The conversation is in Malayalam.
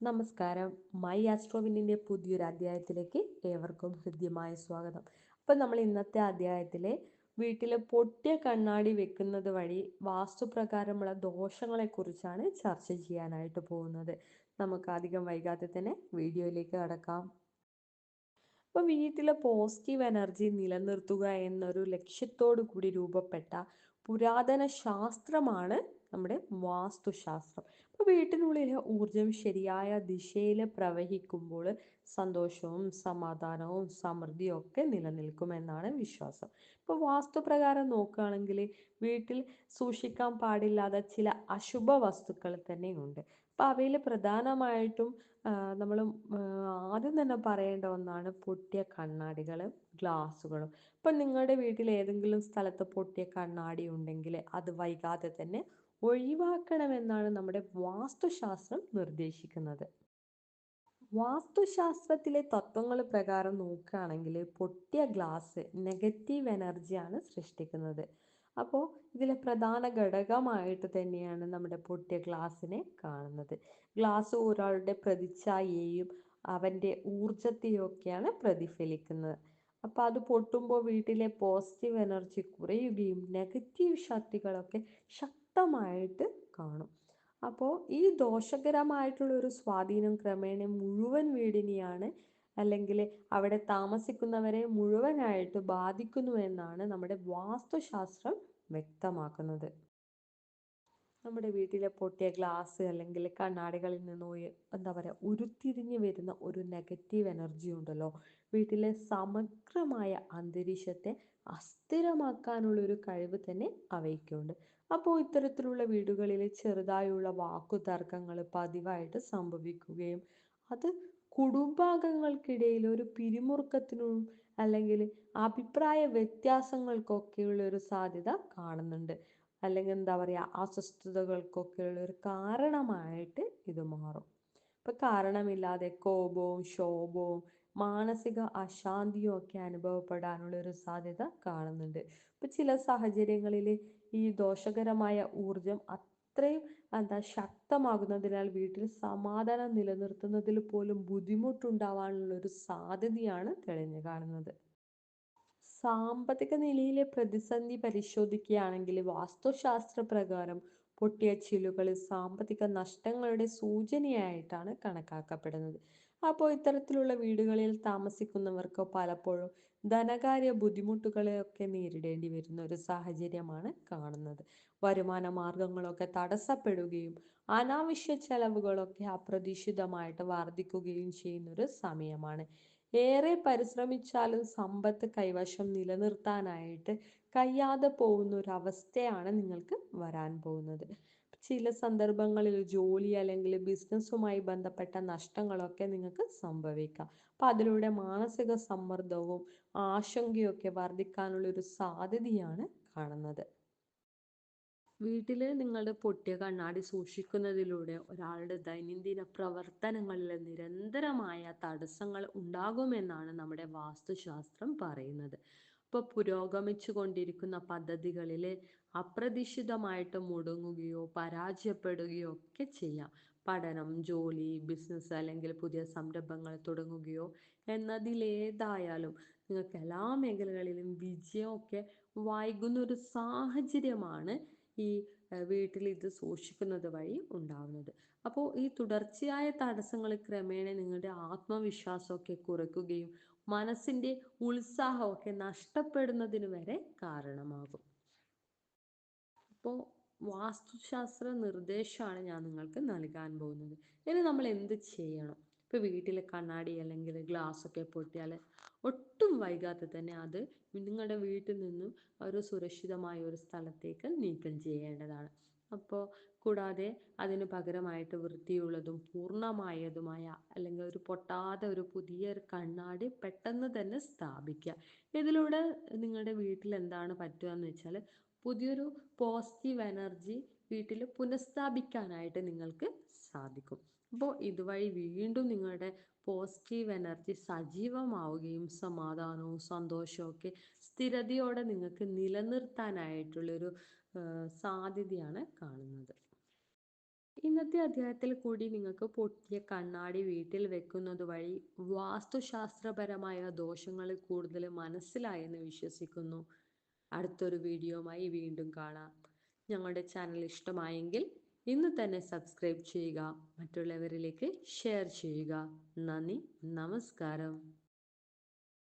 നമസ്കാരം. മൈ ആസ്ട്രോവിനിന്റെ പുതിയൊരു അധ്യായത്തിലേക്ക് ഏവർക്കും ഹൃദ്യമായ സ്വാഗതം. അപ്പം നമ്മൾ ഇന്നത്തെ അധ്യായത്തിലെ വീട്ടിൽ പൊട്ടിയ കണ്ണാടി വെക്കുന്നത് വഴി വാസ്തുപ്രകാരമുള്ള ദോഷങ്ങളെക്കുറിച്ചാണ് ചർച്ച ചെയ്യാനായിട്ട് പോകുന്നത്. നമുക്ക് അധികം വൈകാതെ തന്നെ വീഡിയോയിലേക്ക് കടക്കാം. അപ്പോൾ വീട്ടിലെ പോസിറ്റീവ് എനർജി നിലനിർത്തുക എന്നൊരു ലക്ഷ്യത്തോടു കൂടി രൂപപ്പെട്ട പുരാതന ശാസ്ത്രമാണ് നമ്മുടെ വാസ്തുശാസ്ത്രം. അപ്പോൾ വീട്ടിനുള്ളിലെ ഊർജം ശരിയായ ദിശയിൽ പ്രവഹിക്കുമ്പോൾ സന്തോഷവും സമാധാനവും സമൃദ്ധിയും ഒക്കെ നിലനിൽക്കുമെന്നാണ് വിശ്വാസം. ഇപ്പോൾ വാസ്തുപ്രകാരം നോക്കുകയാണെങ്കിൽ വീട്ടിൽ സൂക്ഷിക്കാൻ പാടില്ലാത്ത ചില അശുഭ വസ്തുക്കൾ തന്നെയുണ്ട്. അപ്പം അവയിൽ പ്രധാനമായിട്ടും നമ്മൾ ആദ്യം തന്നെ പറയേണ്ട ഒന്നാണ് പൊട്ടിയ കണ്ണാടികൾ ഗ്ലാസ്സുകളും ഇപ്പം നിങ്ങളുടെ വീട്ടിൽ ഏതെങ്കിലും സ്ഥലത്ത് പൊട്ടിയ കണ്ണാടി ഉണ്ടെങ്കിൽ അത് വൈകാതെ തന്നെ ഒഴിവാക്കണമെന്നാണ് നമ്മുടെ വാസ്തുശാസ്ത്രം നിർദ്ദേശിക്കുന്നത്. വാസ്തുശാസ്ത്രത്തിലെ തത്വങ്ങൾ പ്രകാരം നോക്കുകയാണെങ്കിൽ പൊട്ടിയ ഗ്ലാസ് നെഗറ്റീവ് എനർജിയാണ് സൃഷ്ടിക്കുന്നത്. അപ്പോൾ ഇതിലെ പ്രധാന ഘടകമായിട്ട് തന്നെയാണ് നമ്മുടെ പൊട്ടിയ ഗ്ലാസ്സിനെ കാണുന്നത്. ഗ്ലാസ് ഒരാളുടെ പ്രതിച്ഛായയെയും അവന്റെ ഊർജത്തെയൊക്കെയാണ് പ്രതിഫലിക്കുന്നത്. അപ്പോൾ അത് പൊട്ടുമ്പോൾ വീട്ടിലെ പോസിറ്റീവ് എനർജി കുറയുകയും നെഗറ്റീവ് ശക്തികളൊക്കെ ശക്തമായിട്ട് കാണും. അപ്പോൾ ഈ ദോഷകരമായിട്ടുള്ള ഒരു സ്വാധീനം ക്രമേണ മുഴുവൻ വീടിനെയാണ് അല്ലെങ്കിൽ അവിടെ താമസിക്കുന്നവരെ മുഴുവനായിട്ട് ബാധിക്കുന്നു എന്നാണ് നമ്മുടെ വാസ്തുശാസ്ത്രം വ്യക്തമാക്കുന്നത്. നമ്മുടെ വീട്ടിലെ പൊട്ടിയ ഗ്ലാസ് അല്ലെങ്കിൽ കണ്ണാടികളിൽ നിന്ന് എന്താ പറയുക ഉരുത്തിരിഞ്ഞു വരുന്ന ഒരു നെഗറ്റീവ് എനർജി ഉണ്ടല്ലോ. വീട്ടിലെ സമഗ്രമായ അന്തരീക്ഷത്തെ അസ്ഥിരമാക്കാനുള്ള ഒരു കഴിവ് തന്നെ അവയ്ക്കുണ്ട്. അപ്പോൾ ഇത്തരത്തിലുള്ള വീടുകളിൽ ചെറുതായുള്ള വാക്കുതർക്കങ്ങൾ പതിവായിട്ട് സംഭവിക്കുകയും അത് കുടുംബാംഗങ്ങൾക്കിടയിൽ ഒരു പിരിമുറുക്കത്തിനും അല്ലെങ്കിൽ അഭിപ്രായ വ്യത്യാസങ്ങൾക്കൊക്കെയുള്ള ഒരു സാധ്യത കാണുന്നുണ്ട്. അല്ലെങ്കിൽ എന്താ പറയുക അസ്വസ്ഥതകൾക്കൊക്കെയുള്ള ഒരു കാരണമായിട്ട് ഇത് മാറും. ഇപ്പം കാരണമില്ലാതെ കോപവും ശോഭവും മാനസിക അശാന്തിയും ഒക്കെ അനുഭവപ്പെടാനുള്ള ഒരു സാധ്യത കാണുന്നുണ്ട്. ഇപ്പൊ ചില സാഹചര്യങ്ങളിൽ ഈ ദോഷകരമായ ഊർജം അത്രയും എന്താ ശക്തമാകുന്നതിനാൽ വീട്ടിൽ സമാധാനം നിലനിർത്തുന്നതിൽ പോലും ബുദ്ധിമുട്ടുണ്ടാവാനുള്ള ഒരു സാധ്യതയാണ് തെളിഞ്ഞു കാണുന്നത്. സാമ്പത്തിക നിലയിലെ പ്രതിസന്ധി പരിശോധിക്കുകയാണെങ്കിൽ വാസ്തുശാസ്ത്ര പ്രകാരം പൊട്ടിയ ചില്ലുകൾ സാമ്പത്തിക നഷ്ടങ്ങളുടെ സൂചനയായിട്ടാണ് കണക്കാക്കപ്പെടുന്നത്. അപ്പോൾ ഇത്തരത്തിലുള്ള വീടുകളിൽ താമസിക്കുന്നവർക്ക് പലപ്പോഴും ധനകാര്യ ബുദ്ധിമുട്ടുകളെയൊക്കെ നേരിടേണ്ടി വരുന്ന ഒരു സാഹചര്യമാണ് കാണുന്നത്. വരുമാന മാർഗങ്ങളൊക്കെ തടസ്സപ്പെടുകയും അനാവശ്യ ചെലവുകളൊക്കെ അപ്രതീക്ഷിതമായിട്ട് വർദ്ധിക്കുകയും ചെയ്യുന്ന ഒരു സമയമാണ്. ഏറെ പരിശ്രമിച്ചാലും സമ്പത്ത് കൈവശം നിലനിർത്താനായിട്ട് കഴിയാതെ പോകുന്ന ഒരു അവസ്ഥയാണ് നിങ്ങൾക്ക് വരാൻ പോകുന്നത്. ചില സന്ദർഭങ്ങളിൽ ജോലി അല്ലെങ്കിൽ ബിസിനസ്സുമായി ബന്ധപ്പെട്ട നഷ്ടങ്ങളൊക്കെ നിങ്ങൾക്ക് സംഭവിക്കാം. അപ്പം അതിലൂടെ മാനസിക സമ്മർദ്ദവും ആശങ്കയൊക്കെ വർദ്ധിക്കാനുള്ള ഒരു സാധ്യതയാണ് കാണുന്നത്. വീട്ടിൽ നിങ്ങളുടെ പൊട്ടിയ കണ്ണാടി സൂക്ഷിക്കുന്നതിലൂടെ ഒരാളുടെ ദൈനംദിന പ്രവർത്തനങ്ങളിൽ നിരന്തരമായ തടസ്സങ്ങൾ ഉണ്ടാകുമെന്നാണ് നമ്മുടെ വാസ്തുശാസ്ത്രം പറയുന്നത്. ഇപ്പോൾ പുരോഗമിച്ചു കൊണ്ടിരിക്കുന്ന പദ്ധതികളിൽ അപ്രതീക്ഷിതമായിട്ട് മുടങ്ങുകയോ പരാജയപ്പെടുകയോ ഒക്കെ ചെയ്യാം. പഠനം ജോലി ബിസിനസ് അല്ലെങ്കിൽ പുതിയ സംരംഭങ്ങൾ തുടങ്ങുകയോ എന്നതിലേതായാലും നിങ്ങൾക്ക് എല്ലാ മേഖലകളിലും വിജയമൊക്കെ വൈകുന്ന ഒരു സാഹചര്യമാണ് ഈ വീട്ടിൽ ഇത് സൂക്ഷിക്കുന്നത് വഴി ഉണ്ടാവുന്നത്. അപ്പോൾ ഈ തുടർച്ചയായ തടസ്സങ്ങൾ ക്രമേണ നിങ്ങളുടെ ആത്മവിശ്വാസമൊക്കെ കുറയ്ക്കുകയും മനസ്സിന്റെ ഉത്സാഹമൊക്കെ നഷ്ടപ്പെടുന്നതിന് വരെ കാരണമാകും. അപ്പോൾ വാസ്തുശാസ്ത്ര നിർദ്ദേശമാണ് ഞാൻ നിങ്ങൾക്ക് നൽകാൻ പോകുന്നത്. ഇനി നമ്മൾ എന്ത് ചെയ്യണം? ഇപ്പൊ വീട്ടിലെ കണ്ണാടി അല്ലെങ്കിൽ ഗ്ലാസ് ഒക്കെ പൊട്ടിയാൽ ഒട്ടും വൈകാതെ തന്നെ അത് നിങ്ങളുടെ വീട്ടിൽ നിന്നും ഒരു സുരക്ഷിതമായ ഒരു സ്ഥലത്തേക്ക് നീക്കം ചെയ്യേണ്ടതാണ്. അപ്പോൾ കൂടാതെ അതിന് പകരമായിട്ട് വൃത്തിയുള്ളതും പൂർണമായതുമായ അല്ലെങ്കിൽ ഒരു പൊട്ടാതെ ഒരു പുതിയ കണ്ണാടി പെട്ടെന്ന് തന്നെ സ്ഥാപിക്കുക. ഇതിലൂടെ നിങ്ങളുടെ വീട്ടിൽ എന്താണ് പറ്റുക എന്ന് വെച്ചാൽ പുതിയൊരു പോസിറ്റീവ് എനർജി വീട്ടിൽ പുനഃസ്ഥാപിക്കാനായിട്ട് നിങ്ങൾക്ക് സാധിക്കും. അപ്പോൾ ഇതുവഴി വീണ്ടും നിങ്ങളുടെ പോസിറ്റീവ് എനർജി സജീവമാവുകയും സമാധാനവും സന്തോഷവും ഒക്കെ സ്ഥിരതയോടെ നിങ്ങൾക്ക് നിലനിർത്താനായിട്ടുള്ളൊരു സാധ്യതയാണ് കാണുന്നത്. ഇന്നത്തെ അധ്യായത്തിൽ കൂടി നിങ്ങൾക്ക് പൊട്ടിയ കണ്ണാടി വീട്ടിൽ വെക്കുന്നത് വഴി വാസ്തുശാസ്ത്രപരമായ ദോഷങ്ങൾ കൂടുതൽ മനസ്സിലായെന്ന് വിശ്വസിക്കുന്നു. അടുത്തൊരു വീഡിയോമായി വീണ്ടും കാണാം. ഞങ്ങളുടെ ചാനൽ ഇഷ്ടമായെങ്കിൽ ഇന്ന് തന്നെ സബ്സ്ക്രൈബ് ചെയ്യുക മറ്റുള്ളവരിലേക്ക് ഷെയർ ചെയ്യുക. നന്ദി നമസ്കാരം.